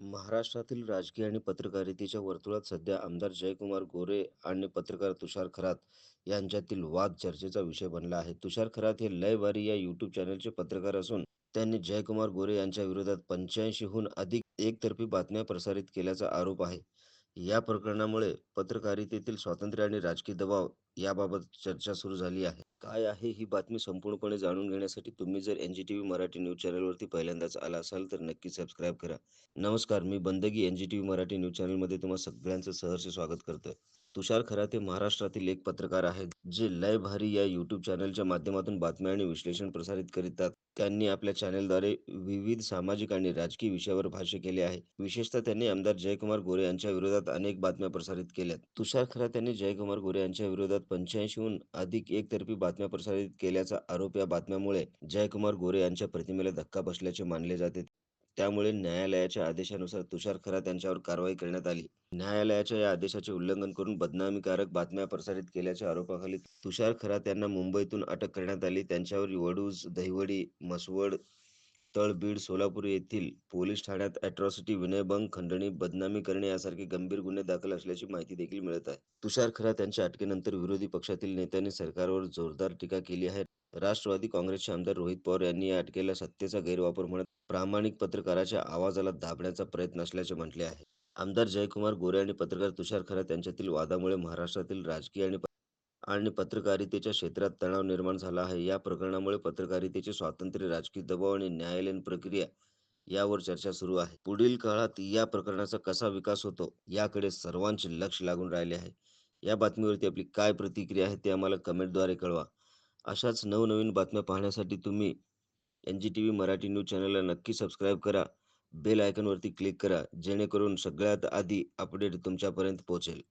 महाराष्ट्रातील राजकीय आणि पत्रकारितेच्या वर्तुळात सध्या आमदार जयकुमार गोरे आणि पत्रकार तुषार खरात यांच्यातील वाद चर्चेचा विषय बनला आहे. तुषार खरात हे लयवारी या यूट्यूब चॅनलचे पत्रकार असून त्यांनी जयकुमार गोरे यांच्या विरोधात पंच्याऐंशीहून अधिक एकतर्फी बातम्या प्रसारित केल्याचा आरोप आहे. या प्रकरणामुळे पत्रकारितेतील स्वातंत्र्य आणि राजकीय दबाव याबाबत चर्चा सुरू झाली आहे. काय आहे ही बातमी संपूर्णपणे जाणून घेण्यासाठी तुम्ही जर N G T V Marathi news चॅनलवरती पहिल्यांदाच आला असाल तर नक्की सबस्क्राईब करा. नमस्कार मी Bandagi N G T V Marathi news चॅनलमध्ये तुम्हाला सगळ्यांचं सहर्ष स्वागत करतोय. तुषार खरात हे महाराष्ट्रातील एक पत्रकार आहेत जे लय भारी या युट्यूब चॅनलच्या माध्यमातून बातम्या आणि विश्लेषण प्रसारित करीतात. त्यांनी आपल्या चॅनेलद्वारे विविध सामाजिक आणि राजकीय विषयावर भाष्य केले आहे. विशेषतः त्यांनी आमदार जयकुमार गोरे यांच्या विरोधात अनेक बातम्या प्रसारित केल्यात. तुषार खरात यांनी जयकुमार गोरे यांच्या विरोधात पंच्याऐंशीहून अधिक एकतर्फी बातम्या प्रसारित केल्याचा आरोप या बातम्यामुळे जयकुमार गोरे यांच्या प्रतिमेला धक्का बसल्याचे मानले जाते. त्यामुळे न्यायालयाच्या आदेशानुसार तुषार खरात यांच्यावर कारवाई करण्यात आली. न्यायालयाच्या या आदेशाचे उल्लंघन करून बदनामीकारक बातम्या प्रसारित केल्याच्या आरोपाखाली तुषार खरात यांना मुंबईतून अटक करण्यात आली. त्यांच्यावर वडूज, दहिवडी, मसवड तळबीड सोलापूर येथील पोलीस ठाण्यात अॅट्रॉसिटी, विनयभंग, खंडणी, बदनामी करणे यासारखे गंभीर गुन्हे दाखल असल्याची माहिती देखील मिळत आहे. तुषार खरात यांच्या अटकेनंतर विरोधी पक्षातील नेत्यांनी सरकारवर जोरदार टीका केली आहे. राष्ट्रवादी काँग्रेसचे आमदार रोहित पवार यांनी या अटकेला सत्तेचा गैरवापर म्हणत प्रामाणिक पत्रकाराच्या आवाजाला दाबण्याचा प्रयत्न असल्याचे म्हटले आहे. आमदार जयकुमार गोरे आणि पत्रकार तुषार खरात यांच्यातील वादामुळे महाराष्ट्रातील राजकीय आणि आणि पत्रकारितेच्या क्षेत्रात तणाव निर्माण झाला आहे. या प्रकरणामुळे पत्रकारितेचे स्वातंत्र्य, राजकीय दबाव आणि न्यायालयीन प्रक्रिया यावर चर्चा सुरू आहे. पुढील काळात या प्रकरणाचा कसा विकास होतो याकडे सर्वांचे लक्ष लागून राहिले आहे. या बातमीवरती आपली काय प्रतिक्रिया आहे ते आम्हाला कमेंटद्वारे कळवा. अशाच नवनवीन बातम्या पाहण्यासाठी तुम्ही N G T V Marathi news चॅनलला नक्की सबस्क्राईब करा. बेल आयकॉनवरती क्लिक करा जेणेकरून सगळ्यात आधी अपडेट तुमच्यापर्यंत पोहोचेल.